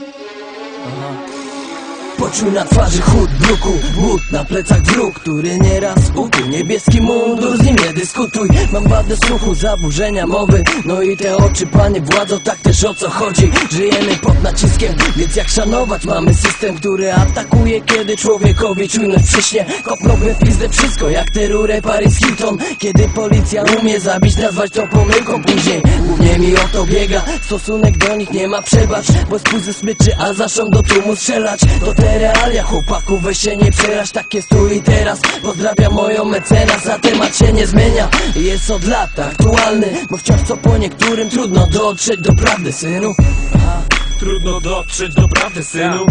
Uh-huh. Poczuł na twarzy chód bruku But na plecach wróg, który nieraz utył Niebieski mundur, z nim nie dyskutuj Mam wadę słuchu, zaburzenia mowy. No i te oczy, panie władzo, tak też o co chodzi? Żyjemy pod naciskiem, więc jak szanować? Mamy system, który atakuje Kiedy człowiekowi czujność przyśnie. Kopnąłby w pizdę wszystko, jak terurę Paris Hilton Kiedy policja umie zabić, nazwać to pomyłką Później. Głównie mi o to biega Stosunek do nich nie ma przebacz. Bo spójrz ze smyczy, a zaszą do tłumu strzelać. To realia. Chłopaku, weź się nie przeraź Tak jest tu i teraz. Pozdrawiam moją mecenas, a temat się nie zmienia. Jest od lat aktualny Bo wciąż co po niektórym trudno dotrzeć do prawdy, synu. Trudno dotrzeć do prawdy, synu.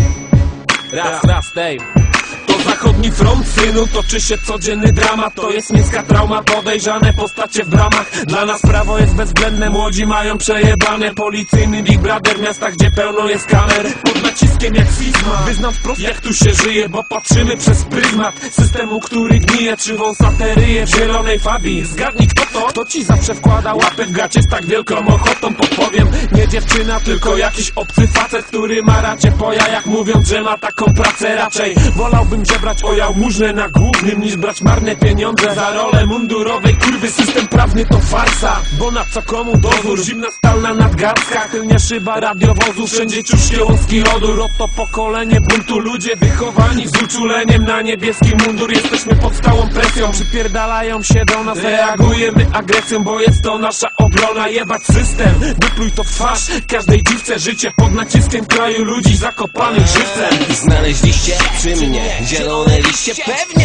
Raz, raz, Dave. to zachodni front, synu, toczy się codzienny dramat. To jest miejska trauma, podejrzane postacie w bramach. Dla nas prawo jest bezwzględne, młodzi mają przejebane. Policyjny Big Brother, miasta gdzie pełno jest kamer. Pod naciskiem jak fizma, wyznam wprost jak tu się żyje Bo patrzymy przez pryzmat systemu, który gnije Trzywą sateryję w zielonej fabii Zgadnij kto to, kto ci zawsze wkłada łapy w gacie Z tak wielką ochotą podpowiem. Nie dziewczyna, tylko jakiś obcy facet Który ma racie po jajach, mówiąc, że ma taką pracę Raczej. Wolałbym żebrać o jałmużnę na głównym Niż brać marne pieniądze za rolę mundurowej. Kurwy system prawny to farsa Bo na co komu dozór? Zimna stal na nadgarstkach Tylnia szyba radiowozu. Wszędzie ciuszkie łuski odór Oto pokolenie buntu Ludzie wychowani z uczuleniem Na niebieski mundur. Jesteśmy pod stałą presją. Przypierdalają się do nas Reagujemy agresją Bo jest to nasza obrona. Jebać system Wypluj to twarz. Każdej dziwce życie pod naciskiem kraju Ludzi zakopanych żywcem. Znaleźliście przy mnie zielone One, one, one, one,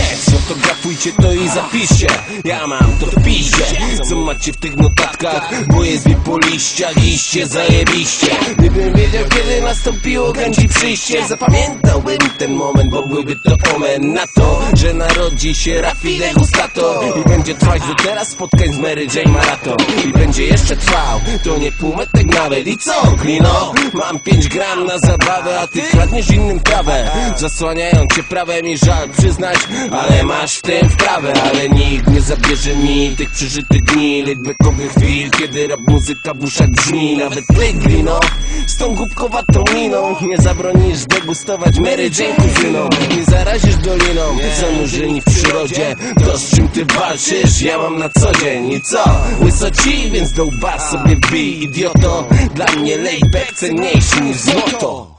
Sfotografujcie to i zapiszcie. Ja mam to w piście Co macie w tych notatkach? Bo jest mi po liściach iście zajebiście. Gdybym wiedział kiedy nastąpiło chęci przyjście Zapamiętałbym ten moment, bo byłby to omen na to Że narodzi się Rafi Degustato I będzie trwać do teraz spotkań z Mary Jane Marathon I będzie jeszcze trwał, to nie półmetek nawet. I co, klino? Mam 5 gram na zabawę, a ty kradniesz innym trawę. Zasłaniają cię prawem i żal przyznać Ale masz w tym wprawę Ale nikt nie zabierze mi tych przeżytych dni. Ledbekowych chwil, kiedy rap muzyka w uszach brzmi. Nawet ty, glino, z tą głupkowatą miną. Nie zabronisz degustować Mary Jane kuzyną. Nie zarazisz doliną, zanurzeni w przyrodzie. To z czym ty walczysz, ja mam na co dzień. I co? Łyso ci, więc do łba sobie wbij, idioto. Dla mnie layback cenniejszy niż złoto